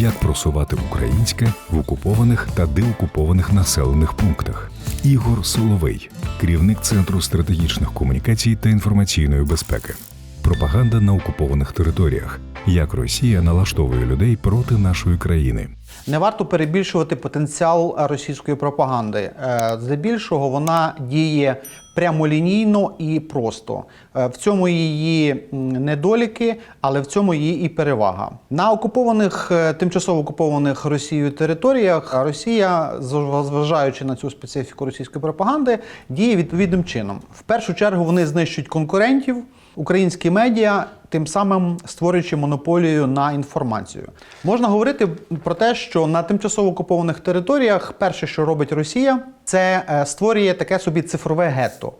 як просувати українське в окупованих та деокупованих населених пунктах. Ігор Соловей, керівник Центру стратегічних комунікацій та інформаційної безпеки. Пропаганда на окупованих територіях. Як Росія налаштовує людей проти нашої країни. Не варто перебільшувати потенціал російської пропаганди. Е, Здебільшого вона діє прямолінійно і просто. Е, В цьому її недоліки, але в цьому її і перевага. На окупованих, е, тимчасово окупованих Росією територіях Росія, зважаючи на цю специфіку російської пропаганди, діє відповідним чином. В першу чергу вони знищують конкурентів. Українські медіа, тим самим створюючи монополію на інформацію, можна говорити про те, що на тимчасово окупованих територіях перше, що робить Росія, це е, створює таке собі цифрове гетто.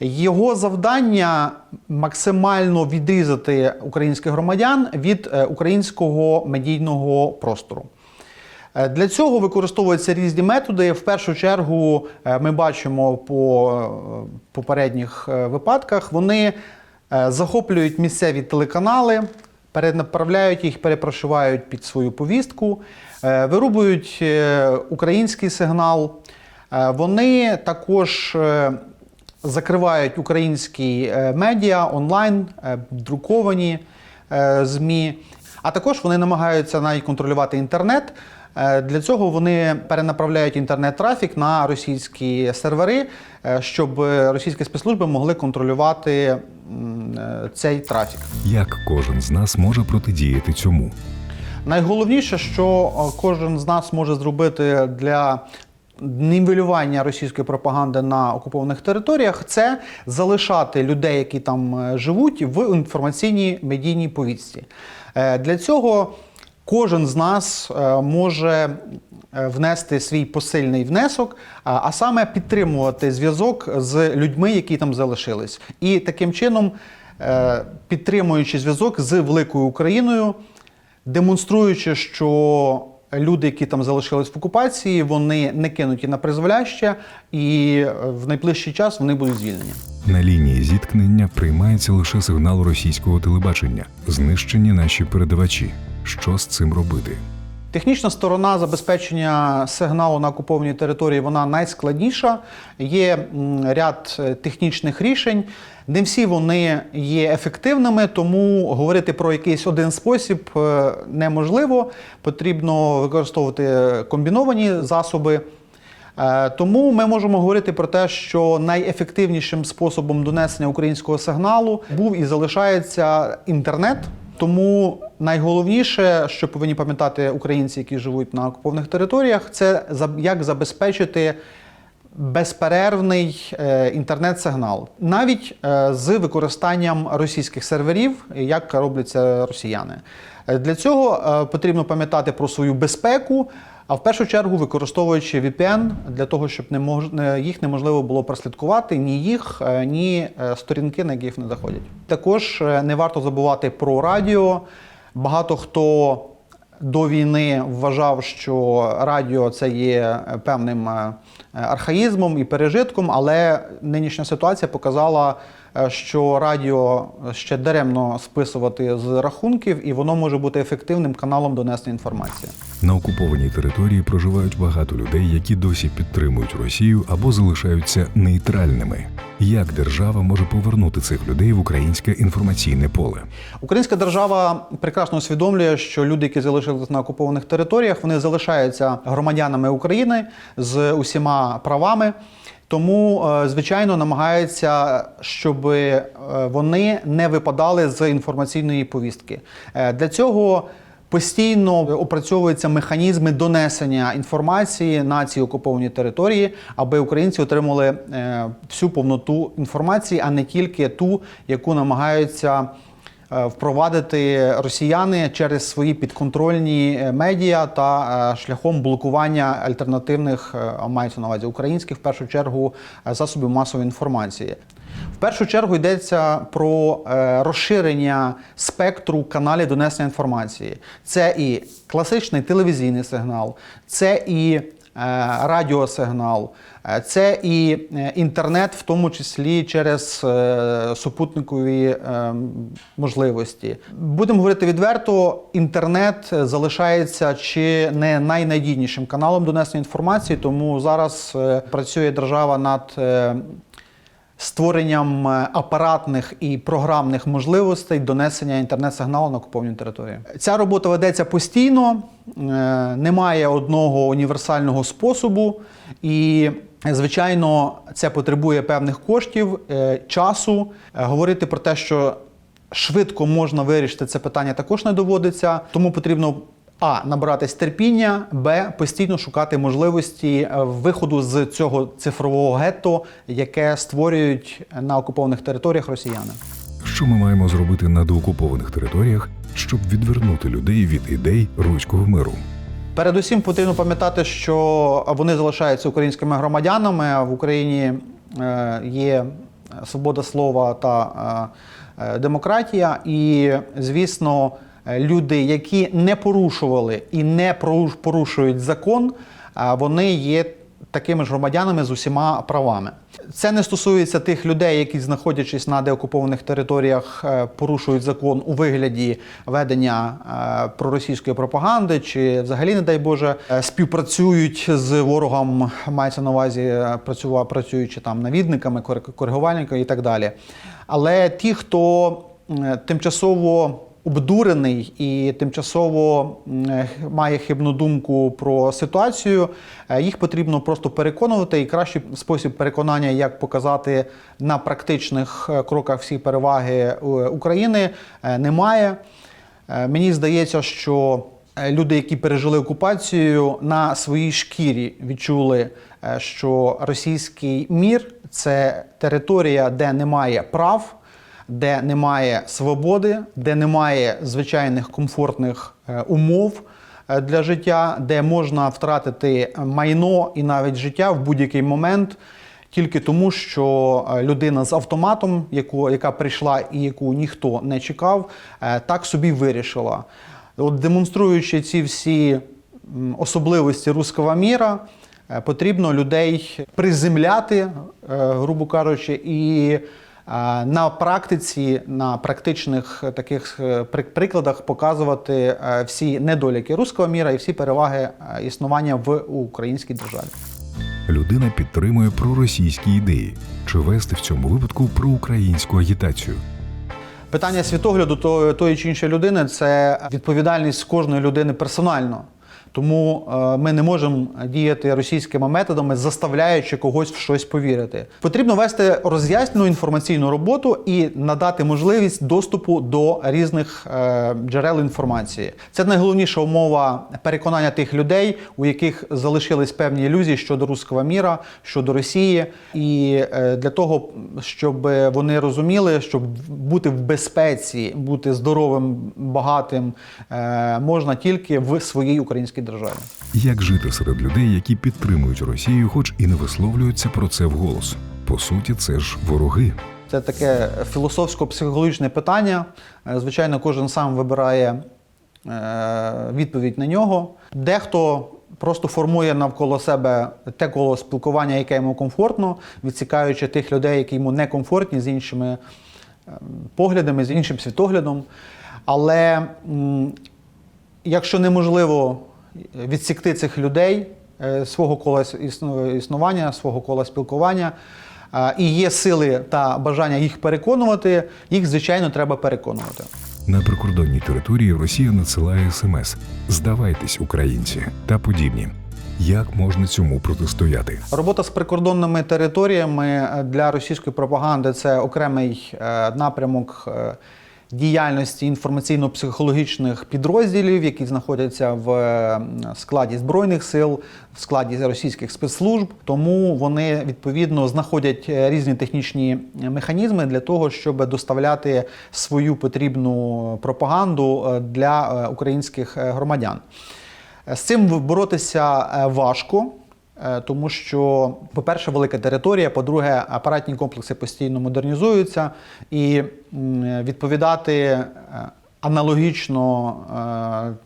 Його завдання максимально відрізати українських громадян від е, українського медійного простору. Е, Для цього використовуються різні методи. В першу чергу ми бачимо по попередніх випадках, вони захоплюють місцеві телеканали, перенаправляють їх, перепрошивають під свою повістку, е, вирубують е, український сигнал. Е, Вони також е, закривають українські е, медіа онлайн, е, друковані е, ЗМІ. А також вони намагаються навіть контролювати інтернет. Е, Для цього вони перенаправляють інтернет-трафік на російські сервери, е, щоб російські спецслужби могли контролювати е, цей трафік. Як кожен з нас може протидіяти цьому? Найголовніше, що кожен з нас може зробити для нівелювання російської пропаганди на окупованих територіях, це залишати людей, які там живуть, в інформаційній медійній повістці. Для цього кожен з нас е, може е, внести свій посильний внесок, а а саме підтримувати зв'язок з людьми, які там залишились, і таким чином, е, підтримуючи зв'язок з великою Україною, демонструючи, що люди, які там залишились в окупації, вони не кинуті на призволяще, і е, в найближчий час вони будуть звільнені. На лінії зіткнення приймається лише сигнал російського телебачення, знищені наші передавачі. Що з цим робити? Технічна сторона забезпечення сигналу на окупованій території вона найскладніша. Є ряд е, технічних рішень. Не всі вони є ефективними, тому говорити про якийсь один спосіб е, неможливо. Потрібно використовувати комбіновані засоби. Е, Тому ми можемо говорити про те, що найефективнішим способом донесення українського сигналу був і залишається інтернет. Тому найголовніше, що повинні пам'ятати українці, які живуть на окупованих територіях, це як забезпечити безперервний е, інтернет-сигнал, навіть е, з використанням російських серверів, як роблять це росіяни. Е, Для цього потрібно пам'ятати про свою безпеку, а в першу чергу використовуючи VPN для того, щоб не мож... їх неможливо було прослідкувати ні їх, ні сторінки, на яких вони заходять. Також не варто забувати про радіо. Багато хто до війни вважав, що радіо це є певним е, архаїзмом і пережитком, але нинішня ситуація показала, що радіо ще даремно списувати з рахунків, і воно може бути ефективним каналом донесення інформації. На окупованій території проживають багато людей, які досі підтримують Росію або залишаються нейтральними. Як держава може повернути цих людей в українське інформаційне поле? Українська держава прекрасно усвідомлює, що люди, які залишилися на окупованих територіях, вони залишаються громадянами України з усіма правами. Тому, е, звичайно, намагається, щоб е, вони не випадали з інформаційної повістки. Е, Для цього постійно опрацьовуються механізми донесення інформації на ці окуповані території, аби українці отримали всю повноту інформації, а не тільки ту, яку намагаються впровадити росіяни через свої підконтрольні е, медіа та е, шляхом блокування альтернативних, е, а мається на увазі українських в першу чергу е, засобів масової інформації. В першу чергу йдеться про е, розширення спектру каналів донесення інформації. Це і класичний телевізійний сигнал, це і радіосигнал, е, це і е, інтернет, в тому числі через е, супутникові е, можливості. Будемо говорити відверто, інтернет залишається чи не найнадійнішим каналом донесення інформації, тому зараз е, працює держава над е, створенням е, апаратних і програмних можливостей донесення інтернет-сигналу на окуповані території. Ця робота ведеться постійно, е, немає одного універсального способу, і, звичайно, це потребує певних коштів, е, часу. Говорити про те, що швидко можна вирішити це питання, також не доводиться, тому потрібно. А набиратись терпіння, Б постійно шукати можливості е, виходу з цього цифрового гетто, яке створюють на окупованих територіях росіяни. Що ми маємо зробити на деокупованих територіях, щоб відвернути людей від ідей руського миру? Передусім потрібно пам'ятати, що вони залишаються українськими громадянами. В Україні е, є свобода слова та е, демократія, і звісно, люди, які не порушували і не поруш- порушують закон, е, вони є такими ж громадянами з усіма правами. Це не стосується тих людей, які, знаходячись на деокупованих територіях, е, порушують закон у вигляді ведення е, проросійської пропаганди, чи взагалі, не дай Боже, е, співпрацюють з ворогом, мається на увазі е, працюючи там навідниками, кор- коригувальниками і так далі. Але ті, хто е, тимчасово обдурений і тимчасово має хибну думку про ситуацію, е, їх потрібно просто переконувати. І кращий спосіб переконання, як показати на практичних е, кроках всі переваги е, України, немає. Мені здається, що люди, які пережили окупацію, на своїй шкірі відчули, що російський мір це територія, де немає прав, де немає свободи, де немає звичайних комфортних е, умов е, для життя, де можна втратити майно і навіть життя в будь-який момент. Тільки тому, що е, людина з автоматом, яку, яка прийшла і яку ніхто не чекав, так собі вирішила. От демонструючи ці всі особливості руского міра, потрібно людей приземляти, грубо кажучи, і на практиці, на практичних е, таких е, прикладах показувати е, всі недоліки руського міра і всі переваги існування в українській державі. Людина підтримує проросійські ідеї чи вести в цьому випадку проукраїнську агітацію. Питання світогляду тої чи іншої людини це відповідальність кожної людини персонально. Тому е, ми не можемо діяти російськими методами, заставляючи когось в щось повірити. Потрібно вести роз'яснену інформаційну роботу і надати можливість доступу до різних е, джерел інформації. Це найголовніша умова переконання тих людей, у яких залишились певні ілюзії щодо руського міра, щодо Росії, і е, для того, щоб вони розуміли, щоб бути в безпеці, бути здоровим, багатим, можна тільки в своїй українській державі. Як жити серед людей, які підтримують Росію, хоч і не висловлюються про це вголос? По суті, це ж вороги. Це таке філософсько-психологічне питання. Е, Звичайно, кожен сам вибирає е, відповідь на нього. Дехто просто формує навколо себе те коло спілкування, яке йому комфортно, відсікаючи тих людей, які йому некомфортні з іншими е, поглядами, з іншим світоглядом. Але якщо неможливо відсікти цих людей е, свого кола існу- існування, свого кола спілкування, і є сили та бажання їх переконувати, їх, звичайно, треба переконувати. На прикордонній території Росія надсилає смс «Здавайтесь, українці» та подібні. Як можна цьому протистояти? Робота з прикордонними територіями для російської пропаганди це окремий е, напрямок е, діяльності інформаційно-психологічних підрозділів, які знаходяться в е, складі збройних сил, в складі російських спецслужб. Тому вони відповідно знаходять е, різні технічні механізми для того, щоб доставляти свою потрібну пропаганду е, для е, українських е, громадян. З цим боротися е, важко, е, тому що, по-перше, велика територія, по-друге, апаратні комплекси постійно модернізуються, і відповідати е, аналогічно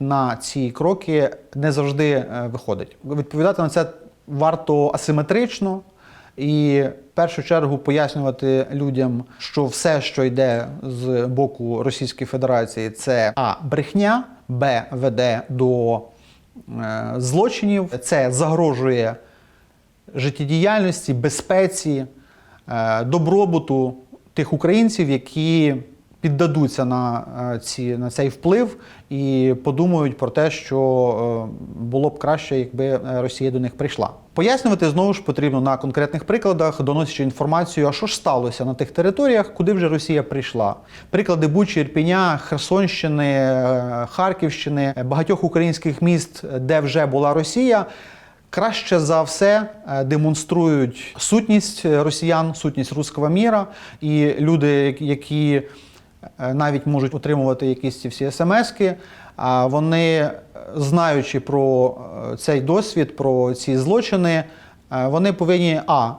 е, на ці кроки не завжди е, виходить. Відповідати на це варто асиметрично і в першу чергу пояснювати людям, що все, що йде з боку Російської Федерації, це а брехня, б веде до е, злочинів, це загрожує життєдіяльності, безпеці, е, добробуту тих українців, які піддадуться на, е, ці, на цей вплив і подумають про те, що е, було б краще, якби Росія до них прийшла. Пояснювати знову ж потрібно на конкретних прикладах, доносячи інформацію, а що ж сталося на тих територіях, куди вже Росія прийшла. Приклади Бучі, Ірпіня, Херсонщини, Харківщини, багатьох українських міст, де вже була Росія. Краще за все е, демонструють сутність росіян, сутність руського міра, і люди, які е, навіть можуть отримувати якісь ці всі смски, вони, е, знаючи про цей досвід, про ці злочини, вони повинні а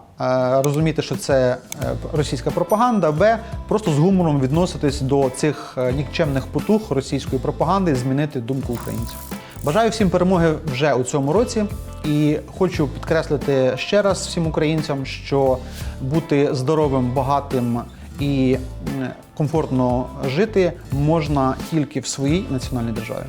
розуміти, що це російська пропаганда, б просто з гумором відноситись до цих нікчемних потух російської пропаганди, змінити думку українців. Бажаю всім перемоги вже у цьому році і хочу підкреслити ще раз всім українцям, що бути здоровим, багатим і комфортно жити можна тільки в своїй національній державі.